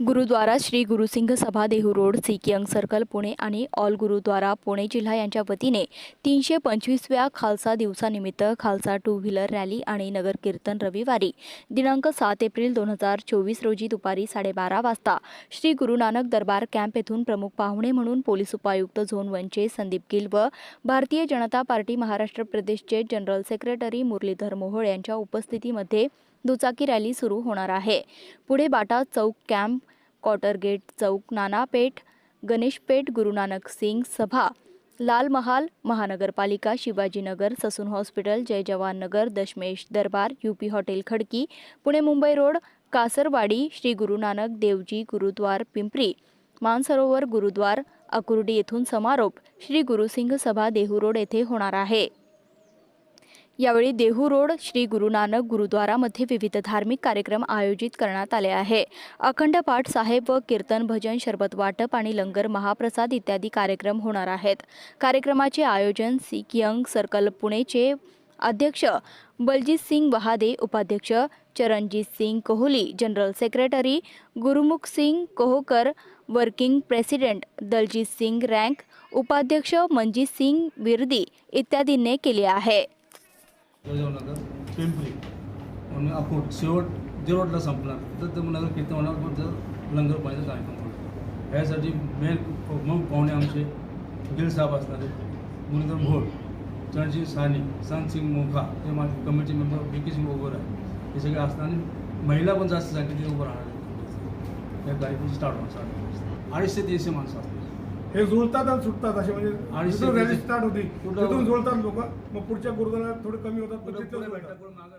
Gurdwara Shri Gurusingh Sabha Dehu road सिकियंग circle Pune आणि all Gurudwara Pune जिल्हा यांच्या वतीने तीनशे पंचवीसव्या खालसा दिवसानिमित्त खालसा टू व्हीलर रॅली आणि नगर कीर्तन रविवारी दिनांक सात एप्रिल दोन हजार चोवीस रोजी दुपारी साडेबारा वाजता श्री गुरु नानक दरबार कॅम्प येथून प्रमुख पाहुणे म्हणून पोलीस उपायुक्त झोन वनचे संदीप गिल व भारतीय जनता पार्टी महाराष्ट्र प्रदेशचे जनरल सेक्रेटरी मुरलीधर मोहोळ यांच्या उपस्थितीमध्ये दुचाकी रॅली सुरू होणार आहे. पुढे बाटा चौक कॅम्प क्वार्टर चौक नानापेठ गणेशपेठ गुरुनानक सिंग सभा लाल महाल महानगरपालिका Shivajinagar Sassoon hospital Jai Jawan Nagar Dashmesh Darbar UP hotel Khadki Pune Mumbai road Kasarwadi Shri Guru Nanak Devji Gurudwara Pimpri Mansarovar Gurudwara Akurdi येथून समारोप श्री गुरुसिंग सभा देहू रोड येथे होणार आहे. यावेळी देहू रोड श्री गुरु नानक गुरुद्वारामध्ये विविध धार्मिक कार्यक्रम आयोजित करण्यात आले आहे. अखंड पाठ साहेब व कीर्तन भजन शरबत वाटप आणि लंगर महाप्रसाद इत्यादी कार्यक्रम होणार आहेत. कार्यक्रमाचे आयोजन सिख यंग सर्कल पुणेचे अध्यक्ष बलजीत सिंग बहादे उपाध्यक्ष Charanjit Singh Kohli general secretary Gurmukh Singh Kohkar working president Daljit Singh Rank उपाध्यक्ष मनजीत सिंग विरदी इत्यादींनी केले आहे. नगर पिंपरी. म्हणून अकोट शेवट जे रोडला संपणार तर ते नगर कीर्तन होणार पण तर लंगर पाहिजे कार्यक्रम होणार ह्यासाठी मेन मग पाहुणे आमचे गिल साहेब असणार मुरलीधर भोळ चरणजी सानी संत सिंग मोखा ते माझे committee member B K Singh वगैरे आहे हे सगळे असणार आणि महिला पण जास्त संख्येने उभं राहणार. या कार्यक्रम स्टार्ट होणार अडीचशे ते तीनशे माणसं असतील हे जुळतात आणि सुटतात असे म्हणजे आणि रॅली स्टार्ट होती तिथून जुळतात लोक. मग पुढच्या गुरुद्वारात थोडे कमी होतात